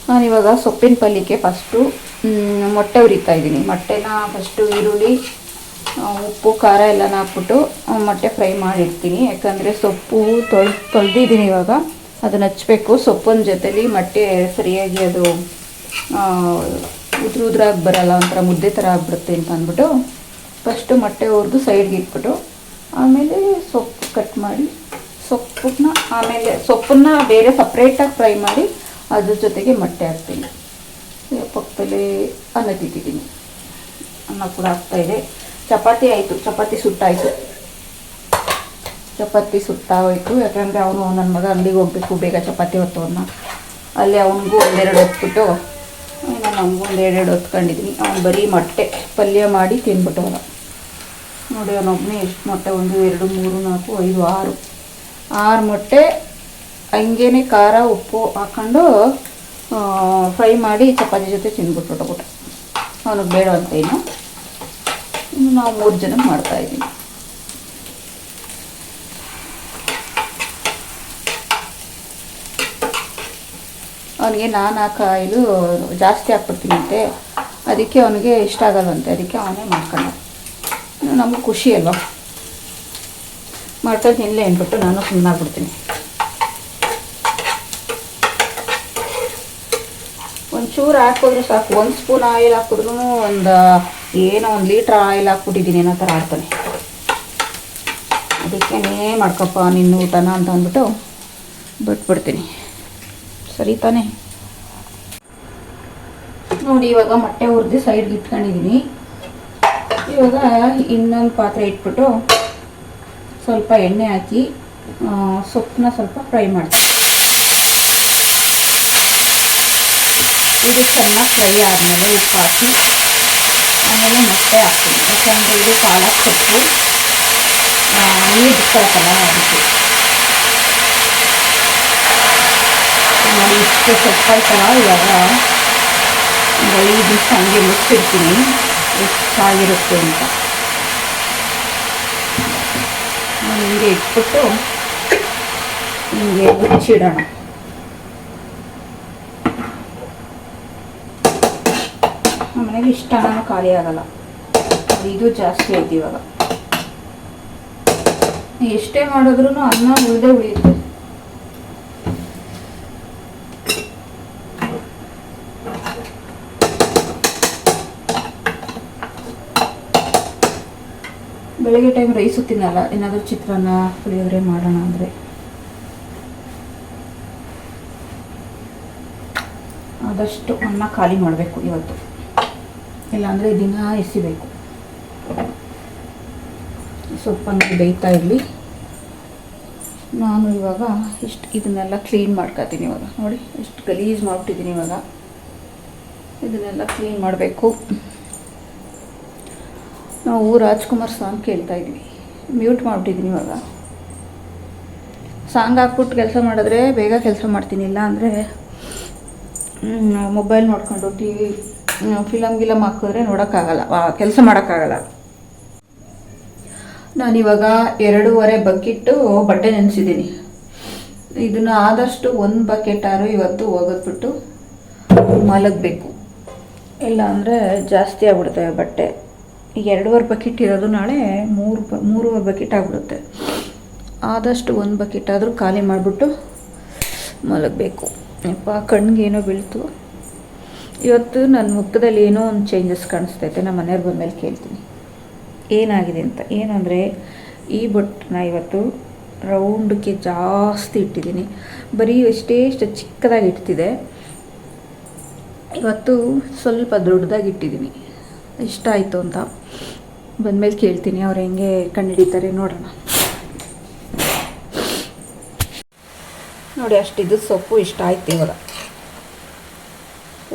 ನಾನಿವಾಗ ಸೊಪ್ಪಿನ ಪಲ್ಯಕ್ಕೆ ಫಸ್ಟು ಮೊಟ್ಟೆ ಉರಿತಾ ಇದ್ದೀನಿ. ಮೊಟ್ಟೆನ ಫಸ್ಟು ಈರುಳ್ಳಿ ಉಪ್ಪು, ಖಾರ ಎಲ್ಲನ ಹಾಕ್ಬಿಟ್ಟು ಮೊಟ್ಟೆ ಫ್ರೈ ಮಾಡಿರ್ತೀನಿ ಯಾಕಂದರೆ ಸೊಪ್ಪು ತೊಳ್, ತೊಳೆದಿದ್ದೀನಿ ಇವಾಗ. ಅದನ್ನ ಹಚ್ಚಬೇಕು ಸೊಪ್ಪಿನ ಜೊತೆಲಿ ಮೊಟ್ಟೆ ಸರಿಯಾಗಿ ಅದು ಉದ್ರ ಉದ್ರಾಗಿ ಬರಲ್ಲ, ಒಂಥರ ಮುದ್ದೆ ಥರ ಆಗ್ಬಿಡುತ್ತೆ ಅಂತ ಅಂದ್ಬಿಟ್ಟು ಫಸ್ಟು ಮೊಟ್ಟೆ ಹುರಿದು ಸೈಡ್ಗೆ ಇಟ್ಬಿಟ್ಟು ಆಮೇಲೆ ಸೊಪ್ಪು ಕಟ್ ಮಾಡಿ, ಸೊಪ್ಪನ್ನ ಆಮೇಲೆ ಸೊಪ್ಪನ್ನ ಬೇರೆ ಸಪ್ರೇಟಾಗಿ ಫ್ರೈ ಮಾಡಿ ಅದ್ರ ಜೊತೆಗೆ ಮೊಟ್ಟೆ ಹಾಕ್ತೀನಿ. ಪಕ್ಕದಲ್ಲಿ ಅನ್ನ ತಿಂತಿದ್ದೀನಿ. ಅನ್ನ ಕೂಡ ಇದೆ. ಚಪಾತಿ ಆಯಿತು, ಚಪಾತಿ ಸುಟ್ಟಾಯಿತು. ಚಪಾತಿ ಸುತ್ತಾ ಹೋಯಿತು ಯಾಕಂದರೆ ಅವನು ನನ್ನ ಮಗ ಅಂಗಡಿಗೆ ಹೋಗ್ಬೇಕು, ಬೇಗ ಚಪಾತಿ ಹೊತ್ತು ಅಲ್ಲಿ ಅವನಿಗೂ ಒಂದೆರಡು ಹೊತ್ಬಿಟ್ಟು ಇನ್ನು ನಮಗೂ ಒಂದು ಎರಡೆರಡು ಹೊತ್ಕೊಂಡಿದ್ದೀನಿ ಅವ್ನು ಬರೀ ಮೊಟ್ಟೆ ಪಲ್ಯ ಮಾಡಿ ತಿಂದ್ಬಿಟ್ಟು ಹೋದ ನೋಡಿ ಅವನೊಬ್ಬನೇ ಎಷ್ಟು ಮೊಟ್ಟೆ, ಒಂದು, ಎರಡು, ಮೂರು, ನಾಲ್ಕು, ಐದು, ಆರು. ಆರು ಮೊಟ್ಟೆ, ಹಂಗೇನೆ ಖಾರ, ಉಪ್ಪು ಹಾಕ್ಕೊಂಡು ಫ್ರೈ ಮಾಡಿ ಚಪಾತಿ ಜೊತೆ ತಿಂದ್ಬಿಟ್ಟು ಹೊಟ್ಟಬಿಟ್ಟು ಅವನಿಗೆ ಬೇಡ ಅಂತ ಇನ್ನು. ನಾವು ಮೂರು ಜನ ಮಾಡ್ತಾ ಅವನಿಗೆ ನಾನು ಆ ಕಾಯಿಲು ಜಾಸ್ತಿ ಹಾಕ್ಬಿಡ್ತೀನಂತೆ ಅದಕ್ಕೆ ಅವನಿಗೆ ಇಷ್ಟ ಆಗಲ್ವಂತೆ. ಅದಕ್ಕೆ ಅವನೇ ಮಾಡ್ಕೊಂಡ ನಮಗೆ ಖುಷಿ ಅಲ್ವಾ? ಮಾಡ್ಕೊಂಡು ಇಲ್ಲೇ ಅಂದ್ಬಿಟ್ಟು ನಾನು ಸುಮ್ಮನಾಗ್ಬಿಡ್ತೀನಿ ಒಂಚೂರು ಹಾಕಿದ್ರೆ ಸಾಕು. ಒಂದು ಸ್ಪೂನ್ ಆಯಿಲ್ ಹಾಕಿದ್ರು ಒಂದು ಏನೋ ಒಂದು ಲೀಟ್ರ್ ಆಯಿಲ್ ಹಾಕ್ಬಿಟ್ಟಿದ್ದೀನಿ. ಅನ್ನೋ ಥರ ಆಡ್ತಾನೆ. ಅದಕ್ಕೆ ನೀನೇ ಮಾಡ್ಕಪ್ಪ ನಿನ್ನ ಊಟನ ಅಂತ ಅಂದ್ಬಿಟ್ಟು ಬಿಟ್ಬಿಡ್ತೀನಿ. ಸರಿ ತಾನೇ ನೋಡಿ, ಇವಾಗ ಮೊಟ್ಟೆ ಹುರಿದು ಸೈಡ್ಗೆ ಇಟ್ಕೊಂಡಿದ್ದೀನಿ ಇವಾಗ ಇನ್ನೊಂದು ಪಾತ್ರೆ ಇಟ್ಬಿಟ್ಟು ಸ್ವಲ್ಪ ಎಣ್ಣೆ ಹಾಕಿ ಸೊಪ್ಪನ್ನ ಸ್ವಲ್ಪ ಫ್ರೈ ಮಾಡ್ತೀನಿ. ಇದು ಚೆನ್ನಾಗಿ ಫ್ರೈ ಆದಮೇಲೆ ಉಪ್ಪು ಹಾಕಿ, ಆಮೇಲೆ ಮೊಟ್ಟೆ ಹಾಕ್ತೀನಿ. ಯಾಕಂದರೆ ಇದು ಪಾಲಕ್ ಸೊಪ್ಪು ನೀರು ಬಿಡ್ತಾರಲ್ಲ ಅದಕ್ಕೆ. ನೋಡಿ ಇಷ್ಟು ಸೊಪ್ಪಾಯ್ತಲ್ಲ ಇವಾಗ ಒಂದು ಐದು ನಿಮಿಷ ಹಂಗೆ ಮುಚ್ಚಿರ್ತೀನಿ ಎಷ್ಟಾಗಿರುತ್ತೆ ಅಂತ ಹಿಂಗೆ ಇಟ್ಬಿಟ್ಟು ಹಿಂಗೆ ಮುಚ್ಚಿಡೋಣ ನಮ್ಮನೆಗೆ ಇಷ್ಟ ಖಾಲಿ ಆಗಲ್ಲ ಇದು ಜಾಸ್ತಿ ಆಯ್ತು ಇವಾಗ ಎಷ್ಟೇ ಮಾಡಿದ್ರು ಅನ್ನ ಉಳಿದೇ ಉಳಿಯುತ್ತೆ. ತಿನ್ನಲ್ಲ ಏನಾದರೂ ಚಿತ್ರಾನ್ನ ಪುಳಿಯೋಗರೆ ಮಾಡೋಣ ಅಂದರೆ. ಆದಷ್ಟು ಅನ್ನ ಖಾಲಿ ಮಾಡಬೇಕು ಇವತ್ತು. ಇಲ್ಲಾಂದರೆ ದಿನ ಎಸಿಬೇಕು. ಸೊಪ್ಪನ್ನು ಬೇಯ್ತಾ ಇರಲಿ. ನಾನು ಇವಾಗ ಇಷ್ಟು ಇದನ್ನೆಲ್ಲ ಕ್ಲೀನ್ ಮಾಡ್ಕೊತೀನಿ ಇವಾಗ. ನೋಡಿ, ಇಷ್ಟು ಗಲೀಜು ಮಾಡ್ಬಿಟ್ಟಿದ್ದೀನಿ ಇವಾಗ. ಇದನ್ನೆಲ್ಲ ಕ್ಲೀನ್ ಮಾಡಬೇಕು. ನಾವು ರಾಜ್ಕುಮಾರ್ ಸಾಂಗ್ ಕೇಳ್ತಾ ಇದ್ವಿ. ಮ್ಯೂಟ್ ಮಾಡಿಬಿಟ್ಟಿದ್ದೀನಿ ಇವಾಗ. ಸಾಂಗ್ ಹಾಕ್ಬಿಟ್ಟು ಕೆಲಸ ಮಾಡಿದ್ರೆ ಬೇಗ ಕೆಲಸ ಮಾಡ್ತೀನಿ, ಇಲ್ಲ ಅಂದರೆ ಮೊಬೈಲ್ ನೋಡ್ಕೊಂಡು ಟಿ ವಿ ಫಿಲಮ್ ಗಿಲಮ್ ಹಾಕಿದ್ರೆ ನೋಡೋಕ್ಕಾಗಲ್ಲ. ಕೆಲಸ ಮಾಡೋಕ್ಕಾಗಲ್ಲ. ನಾನಿವಾಗ ಎರಡೂವರೆ ಬಕೆಟ್ಟು ಬಟ್ಟೆ ನೆನೆಸಿದ್ದೀನಿ. ಇದನ್ನು ಆದಷ್ಟು ಒಂದು ಬಕೆಟಾರು ಇವತ್ತು ಹೋಗೋದ್ಬಿಟ್ಟು ಮಲಗಬೇಕು. ಇಲ್ಲ ಅಂದರೆ ಜಾಸ್ತಿ ಆಗ್ಬಿಡ್ತವೆ ಬಟ್ಟೆ. ಈಗ ಎರಡೂವರೆ ಬಕೆಟ್ ಇರೋದು ನಾಳೆ ಮೂರು ಬ ಮೂರುವರೆ ಬಕೆಟ್ ಆಗಿಬಿಡುತ್ತೆ. ಆದಷ್ಟು ಒಂದು ಬಕೆಟ್ ಆದರೂ ಖಾಲಿ ಮಾಡಿಬಿಟ್ಟು ಮಲಗಬೇಕು. ಯಪ್ಪ ಕಣ್ಣಿಗೆ ಏನೋ ಬೀಳ್ತು. ಇವತ್ತು ನನ್ನ ಮುಖದಲ್ಲಿ ಏನೋ ಒಂದು ಚೇಂಜಸ್ ಕಾಣಿಸ್ತೈತೆ ನಮ್ಮ ಮನೆಯವ್ರು ಬಂದಮೇಲೆ ಕೇಳ್ತೀನಿ. ಏನಾಗಿದೆ ಅಂತ. ಏನಂದರೆ ಈ ಬೊಟ್ಟನ್ನ ಇವತ್ತು ರೌಂಡಕ್ಕೆ ಜಾಸ್ತಿ ಇಟ್ಟಿದ್ದೀನಿ. ಬರೀ ಎಷ್ಟೇ ಎಷ್ಟು ಚಿಕ್ಕದಾಗಿ ಇಡ್ತಿದೆ ಇವತ್ತು ಸ್ವಲ್ಪ ದೊಡ್ಡದಾಗಿ ಇಟ್ಟಿದ್ದೀನಿ. ಇಷ್ಟ ಆಯಿತು ಅಂತ. ಬಂದಮೇಲೆ ಕೇಳ್ತೀನಿ ಅವ್ರು ಹೆಂಗೆ ಕಂಡುಹಿಡಿತಾರೆ ನೋಡೋಣ. ನೋಡಿ ಅಷ್ಟಿದ್ದು ಸೊಪ್ಪು ಇಷ್ಟ ಆಯ್ತು ಇವಾಗ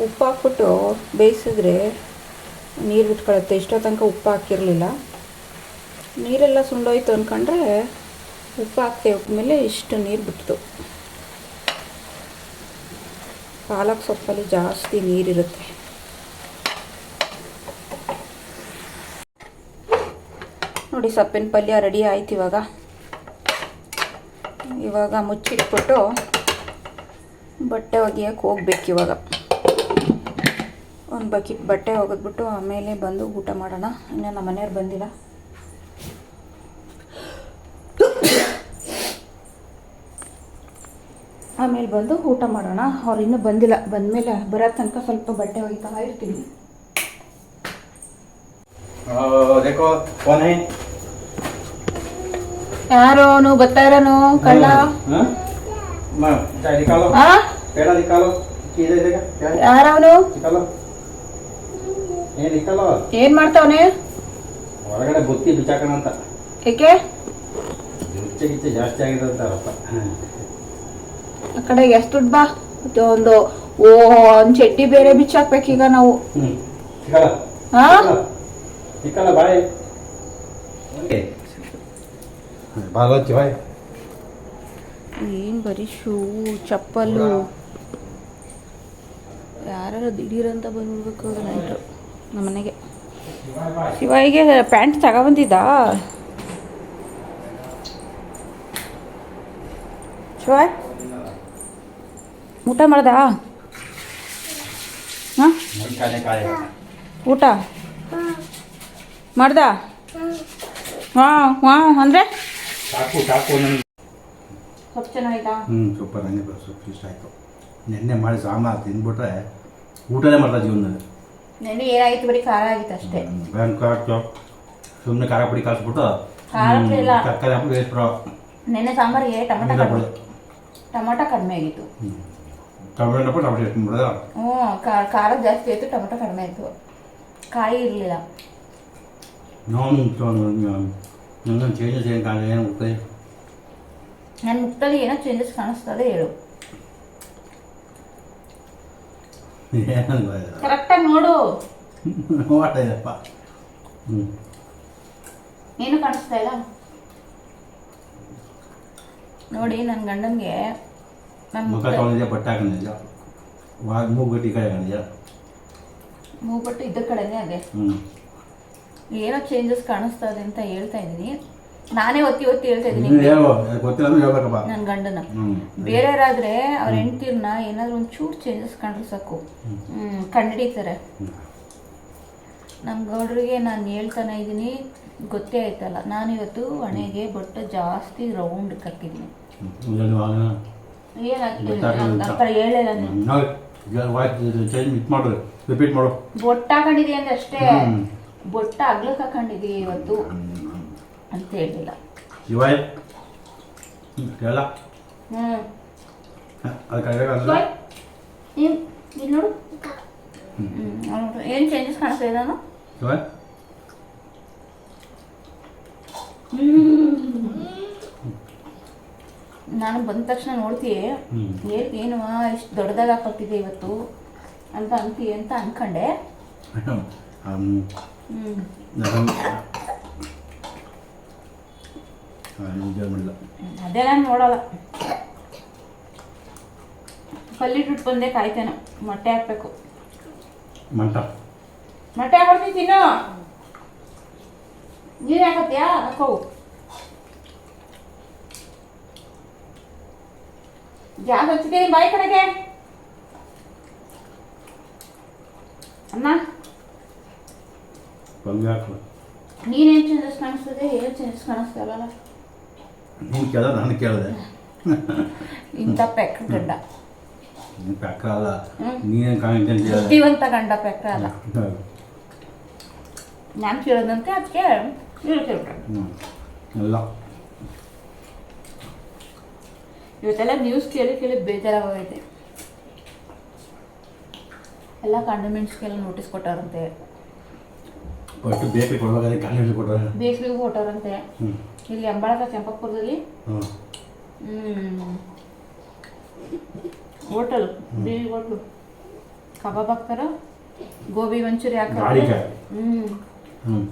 ಉಪ್ಪು ಹಾಕ್ಬಿಟ್ಟು ಬೇಯಿಸಿದ್ರೆ ನೀರು ಬಿಟ್ಕೊಳತ್ತೆ ಇಷ್ಟೋ ತನಕ ಉಪ್ಪು ಹಾಕಿರಲಿಲ್ಲ. ನೀರೆಲ್ಲ ಸುಂಡೋಯ್ತು ಅಂದ್ಕೊಂಡ್ರೆ ಉಪ್ಪು ಹಾಕಿ ಮೇಲೆ ಇಷ್ಟು ನೀರು ಬಿಟ್ತು. ಪಾಲಕ್ ಸೊಪ್ಪಲ್ಲಿ ಜಾಸ್ತಿ ನೀರಿರುತ್ತೆ. ನೋಡಿ ಸೊಪ್ಪಿನ ಪಲ್ಯ ರೆಡಿ ಆಯ್ತು ಇವಾಗ. ಇವಾಗ ಮುಚ್ಚಿಟ್ಬಿಟ್ಟು ಬಟ್ಟೆ ಒಗೆಯೋಕೆ ಹೋಗ್ಬೇಕು ಇವಾಗ. ಒಂದು ಬಕೆಟ್ ಬಟ್ಟೆ ಒಗೆದ್ಬಿಟ್ಟು ಆಮೇಲೆ ಬಂದು ಊಟ ಮಾಡೋಣ. ಇನ್ನು ನಮ್ಮ ಮನೆಯವ್ರು ಬಂದಿಲ್ಲ. ಆಮೇಲೆ ಬಂದು ಊಟ ಮಾಡೋಣ. ಅವ್ರು ಇನ್ನೂ ಬಂದಿಲ್ಲ. ಬಂದಮೇಲೆ ಬರೋ ತನಕ ಸ್ವಲ್ಪ ಬಟ್ಟೆ ಒಗಿತಾ ಇರ್ತೀನಿ. ಯಾರೋ నువ్వు బతారను కళ్ళ ಯಾರವನು? ಏನ್ ಮಾಡ್ತಾವನೆ? ಹೊರಗಡೆ ಬುತ್ತಿ ಬಿಚ್ಚಾಕಣ ಅಂತ. ಏಕೆ? ಗಿಚ್ಚ ಜಾಸ್ತಿ ಆಗಿದೆ ಅಂತಾರಪ್ಪ ಆ ಕಡೆ ಎಷ್ಟು ದುಡ್ಡು ಬಾ. ಒಂದು ಓ ಒಂದು ಚಟ್ಟಿ ಬೇರೆ ಬಿಚ್ಚಾಕ್ಬೇಕೀಗ ನಾವು. ಸಿಕ್ಕಲ್ಲ ಹಾ ಸಿಕ್ಕಲ್ಲ ಬಾಯ್. ಏನು ಬರೀ ಶೂ, ಚಪ್ಪಲು. ಯಾರು ದಿಢೀರಂತ ಬಂದ್ಬಿಡ್ಬೇಕು ನೈಟು ನಮ್ಮ ಮನೆಗೆ. ಶಿವಾಯಿಗೆ ಪ್ಯಾಂಟ್ ತಗೊಬಂದಿದ್ದ? ಶಿವಾಯ್? ಊಟ ಮಾಡ್ದ? ಹಾಂ? ಊಟ? ಮಾಡ್ದ? ಹಾಂ ಹಾಂ, ಅಂದರೆ? ಸಾಕು ಸಾಕು ನನಗೆ ಸ್ವಲ್ಪ ಚೆನ್ನಾಯ್ತಾ ಹ್ಞೂ ಸೂಪರ್ ಹಂಗೆ ಸೊಪ್ಪು ಇಷ್ಟ ಆಯಿತು. ನೆನ್ನೆ ಮಾಡಿ ಸಾಂಬಾರು ತಿಂದ್ಬಿಟ್ರೆ ಊಟನೇ ಮಾಡ್ತಾ ಜೀವನದಲ್ಲಿ. ನೆನ್ನೆ ಏನಾಯ್ತು ಬರೀ ಖಾರ ಆಗಿತ್ತು ಅಷ್ಟೇ. ಬ್ಯಾಂಕ್ ಹಾಕ್ತು ಸುಮ್ಮನೆ ಖಾರ ಪುಡಿ ಕಾಸ್ಬಿಟ್ಟು ಖಾರ ಪುಡಿ ಇಲ್ಲ. ತರಕಾರಿ ಹಾಕಿ ಬೇಯಿಸ್ಬಿಡೋ ನೆನ್ನೆ ಸಾಂಬಾರಿಗೆ ಟೊಮಟೊ ಕಡಿಮೆ. ಟೊಮಟೊ ಕಡಿಮೆ ಆಗಿತ್ತು. ಟೊಮೆಟೊ ಹಾಕ್ಬಿಟ್ಟು ಟೊಮೆಟೊ ಹ್ಞೂ ಖಾರ ಖಾರ ಜಾಸ್ತಿ ಆಯಿತು ಟೊಮಟೊ ಕಡಿಮೆ ಆಯಿತು. ಕಾಯಿ ಇರಲಿಲ್ಲ. ನಾನು ನನ್ನ ಚೇಂಜಸ್ ಏನು ಕಾಣ ಏನು ಹೋಗ್ತದೆ ನನ್ನ ಮುಖದಲ್ಲಿ ಏನೋ ಚೇಂಜಸ್ ಕಾಣಿಸ್ತದೆ ಹೇಳು. ಕರೆಕ್ಟಾಗಿ ನೋಡು. ಇದೆಪ್ಪ ಹ್ಞೂ ಏನು ಕಾಣಿಸ್ತಾ ಇಲ್ಲ? ನೋಡಿ ನನ್ನ ಗಂಡನಿಗೆ ನನ್ನ ಮುಖ ತೊಗೊಂಡಿದ್ಯಾ ಬಟ್ಟೆ ಮೂಗುಟ್ಟಿ ಈ ಕಡೆ ಹಾಕೊಂಡಿದ್ಯಾ ಮೂಗ್ಬಿಟ್ಟು ಇದ್ದ ಕಡೆನೇ ಅದೇ. ಹ್ಞೂ ಏನೋ ಚೇಂಜಸ್ ಕಾಣಿಸ್ತಾ ಇದೆ ಅಂತ ಹೇಳ್ತಾ ಇದ್ದೀನಿ. ನಾನೇ ಒತ್ತಿ ಒತ್ತಿ ಹೇಳ್ತಾ ಇದ್ದೀನಿ ನನ್ನ ಗಂಡನ. ಬೇರೆ ಬೇರೆಯವರಾದ್ರೆ ಅವ್ರ ಹೆಂಡ್ತಿರ್ನ ಏನಾದ್ರು ಒಂದು ಚೂರು ಚೇಂಜಸ್ ಕಂಡ್ರೆ ಸಾಕು. ಹ್ಮ್, ಕಂಡ್ಹಿಡಿತಾರೆ ನಮ್ಮ ಗೌಡ್ರಿಗೆ ನಾನು ಹೇಳ್ತಾನೆ ಇದ್ದೀನಿ ಗೊತ್ತೇ ಆಯ್ತಲ್ಲ. ನಾನು ಇವತ್ತು ಹಣೆಗೆ ಬೊಟ್ಟು ಜಾಸ್ತಿ ರೌಂಡ್ ಕಟ್ಟಿದ್ದೀನಿ. ಹೇಳಿಲ್ಲ ನೀನು ನಾವು ವಾಯ್ಸ್ ಚೇಂಜ್ ಇದು ಮಾಡು ರಿಪೀಟ್ ಮಾಡು. ಬೊಟ್ಟ ಹಾಕೊಂಡಿದೀಯ ಅಂದ್ರೆ ಅಷ್ಟೇ. ಬೊಟ್ಟ ಅಗ್ಲಕ್ ಹಾಕೊಂಡಿದೀಯ ಇವತ್ತು ಅಂತ ಹೇಳಿಲ್ಲ. ಶಿವಾಯ್ ಬಾಯ್ ನೀನ್ ಇಲ್ಲಿ ನೋಡು. ಏನ್ ಚೇಂಜಸ್ ಕಾಣಿಸ್ತಾ ಇದ್ದಾನು ನಾನು ಶಿವಾಯ್? ನಾನು ಬಂದ ತಕ್ಷಣ ನೋಡ್ತೀಯ. ಏನು ಇಷ್ಟು ದೊಡ್ಡದಾಗಿ ಹಾಕೊಟ್ಟಿದೆ ಇವತ್ತು ಅಂತ ಅಂತೀಯ ಅಂತ ಅನ್ಕೊಂಡೆ. ನಿಜ ಮಾಡಿಲ್ಲ. ಅದೇ ನಾನು ನೋಡಲ್ಲ ಪಲ್ಲಿಟ್ಟು ಬಂದೆ ಕಾಯ್ತೇನೆ. ಮೊಟ್ಟೆ ಹಾಕ್ಬೇಕು. ಮಂಟ. ಮೊಟ್ಟೆ ಹಾಕ್ಬಿಡ್ತೀನಿ ತಿನ್ನು. ನೀನು ಹಾಕತ್ತೀಯಾ ಹಾಕೋವು ಗ್ಯಾಸ್ ಹಚ್ಚಿದ್ದೀನಿ ಬಾಯಿ ಕಡೆಗೆ. ಅಮ್ಮ ಹಾಕು ನೀನೇನು ಚೇಂಜಸ್ ಕಾಣಿಸ್ತದೆ ಏನು ಚೇಂಜಸ್ ಕಾಣಿಸ್ತಾ ಇಲ್ಲಲ್ಲ? ನೀನು ಕೇಳ ನಾನು ಕೇಳಿದೆ. ಇಂಥ ಪೆಕ್ ಗಂಡ. ನೀನು ಪಕ್ಕ ಅಲ್ಲ. ಹ್ಮ್. ನೀನೇನು ಕಾಣಿಕೆ ಅಂತ ಬುದ್ಧಿವಂತ ಗಂಡ ಪೆಕ್ಕ ಅಲ್ಲ. ನಾನು ಕೇಳೋದಂತೆ ಅದಕ್ಕೆ ನೀವು ಕೇಳ್ಬಿಟ್ರೆ ಹ್ಞೂ ಎಲ್ಲ. ಇವತ್ತೆಲ್ಲ ನ್ಯೂಸ್ ಕೇಳಿ ಕೇಳಿ ಬೇಜಾರಾಗೋಗೈತೆ. ಎಲ್ಲ ಕಾಂಡಮೆಂಟ್ಸ್ಗೆಲ್ಲ ನೋಟಿಸ್ ಕೊಟ್ಟಾರಂತೆ ಫಸ್ಟ್ ಬೇಕರಿ ಕೊಡ್ಬೇಕಾದ್ರೆ ಹೇಳಿ ಕೊಟ್ಟರೆ ಹೋಟೆಲ್ ಅಂತ ಇಲ್ಲಿ ಅಂಬಾಳಕ ಕೆಂಪಪುರದಲ್ಲಿ ಹೋಟೆಲ್. B hotel. ಕಬಾಬ್ ಹಾಕ್ತಾರ. ಗೋಬಿ ಮಂಚೂರಿ ಹಾಕ್ತಾರ. ಹ್ಞೂ ಹ್ಮ್.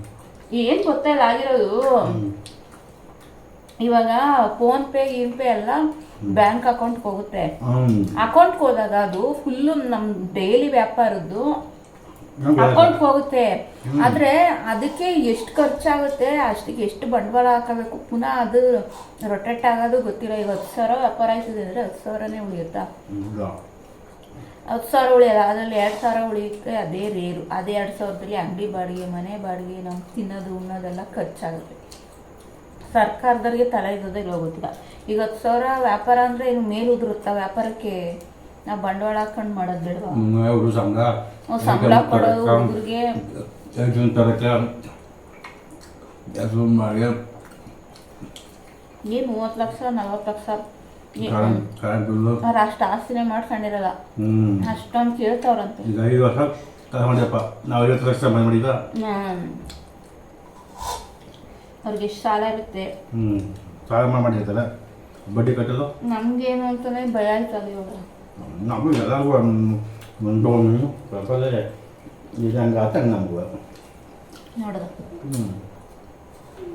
ಏನು ಏನ್ ಗೊತ್ತಾಯಿಲ್ಲ ಆಗಿರೋದು. ಇವಾಗ ಫೋನ್ ಪೇ ಗೀನ್ ಪೇ ಎಲ್ಲ ಬ್ಯಾಂಕ್ ಅಕೌಂಟ್ಗೆ ಹೋಗುತ್ತೆ. ಅಕೌಂಟ್ ಅಕೌಂಟ್ಗೆ ಹೋದಾಗ ಅದು ಫುಲ್ಲು ನಮ್ ಡೈಲಿ ವ್ಯಾಪಾರದ್ದು ಅಕೌಂಟ್ಗೆ ಹೋಗುತ್ತೆ. ಆದ್ರೆ ಅದಕ್ಕೆ ಎಷ್ಟು ಖರ್ಚಾಗುತ್ತೆ ಅಷ್ಟಕ್ಕೆ ಎಷ್ಟು ಬಂಡವಾಳ ಹಾಕಬೇಕು ಪುನಃ ಅದು ರೊಟೇಟ್ ಆಗೋದು ಗೊತ್ತಿಲ್ಲ. ಈಗ ಹತ್ತು ಸಾವಿರ ವ್ಯಾಪಾರ ಆಯ್ತದೆ ಅಂದ್ರೆ ಹತ್ತು ಸಾವಿರನೇ ಉಳಿಯುತ್ತಾ? ಹತ್ತು ಸಾವಿರ ಉಳಿಯಲ್ಲ ಅದರಲ್ಲಿ ಎರಡು ಸಾವಿರ ಉಳಿಯುತ್ತೆ ಅದೇ ರೇರು. ಅದೇ ಎರಡು ಸಾವಿರದಲ್ಲಿ ಅಂಗಡಿ ಬಾಡಿಗೆ ಮನೆ ಬಾಡಿಗೆ ನಮ್ಗೆ ತಿನ್ನೋದು ಉಣ್ಣೋದೆಲ್ಲ ಖರ್ಚಾಗುತ್ತೆ. ಸರ್ಕಾರದವ್ರಿಗೆ ತಲೆ ಇದ್ದೋದೇ ಇಲ್ಲ ಗೊತ್ತಿಲ್ಲ. ಈಗ ಹತ್ತು ಸಾವಿರ ವ್ಯಾಪಾರ ಅಂದರೆ ಇನ್ನು ಮೇಲೆ ಉದುರುತ್ತಾ ವ್ಯಾಪಾರಕ್ಕೆ? ನಾವು ಬಂಡವಾಳ ಹಾಕೊಂಡು ಮಾಡೋದು ಬೇಡವಾ? ಅವರು ಅವ್ರು ಸಂಬಳ ಕೊಡೋದು ಹುಡುಗರಿಗೆ ಜೂನ್ ತರಕ್ಕೆ ಜೂನ್ ಮಾಡಿ. ಏನು ಮೂವತ್ತು ಲಕ್ಷ ನಲ್ವತ್ತು ಲಕ್ಷ? ಅವ್ರು ಅಷ್ಟು ಆಸ್ತಿನೇ ಮಾಡ್ಕೊಂಡಿರಲ್ಲ. ಅಷ್ಟೊಂದು ಕೇಳ್ತಾವ್ರಂತೆ. ಈಗ ಐದು ವರ್ಷ ತಗೊಂಡಿಯಪ್ಪ ನಾವು ಐವತ್ತು ಲಕ್ಷ ಮನೆ ಮಾಡಿದ. ಅವ್ರಿಗೆ ಎಷ್ಟು ಸಾಲ ಇರುತ್ತೆ? ಸಾಲ ಮಾಡಿರ್ತಾರೆ. ಬಡ್ಡಿ ಕಟ್ಟಲು ನಮ್ಗೇನು ಅಂತಲೇ ಭಯ ಆಯ್ತದ ಇವಾಗ. ನೋಡೋದು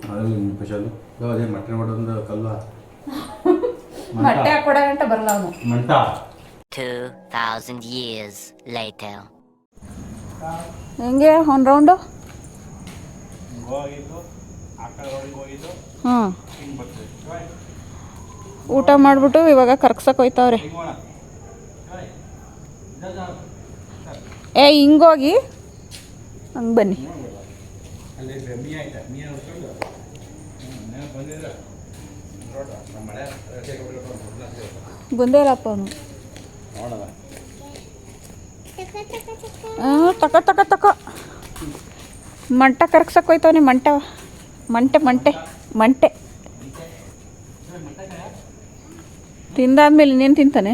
ಅದ್ರಲ್ಲಿ ಸ್ಪೆಷಲ್ ಅದೇ ಮಟನ್ ಮಾಡೋದು ಕಲ್ಲ ಹಾಕೊಡ ಗಂಟ ಬರಲ್ಲ ಅವನು ಮಂಟ 2,000 years later. ಹೆಂಗೆ ಒಂದು ರೌಂಡು ಹ್ಞೂ ಊಟ ಮಾಡಿಬಿಟ್ಟು ಇವಾಗ ಕರ್ಗ್ಸಕ್ಕೆ ಹೋಯ್ತವ್ರೆ ಏ ಹಿಂಗೋಗಿ. ಹಂಗೆ ಬನ್ನಿ. ಬಂದೇ ಇಲ್ಲಪ್ಪ ಅವನು. ತಕ ತಕ ತಕ. ಮಂಟ ಕರ್ಗ್ಸಕ್ಕೆ ಹೋಯ್ತವನಿ ಮಂಟ ಮಂಟೆ ಮಂಟೆ. ಮಂಟೆ? ತಿಂದಾದ್ಮೇಲೆ ಇನ್ನೇನು ತಿಂತಾನೆ?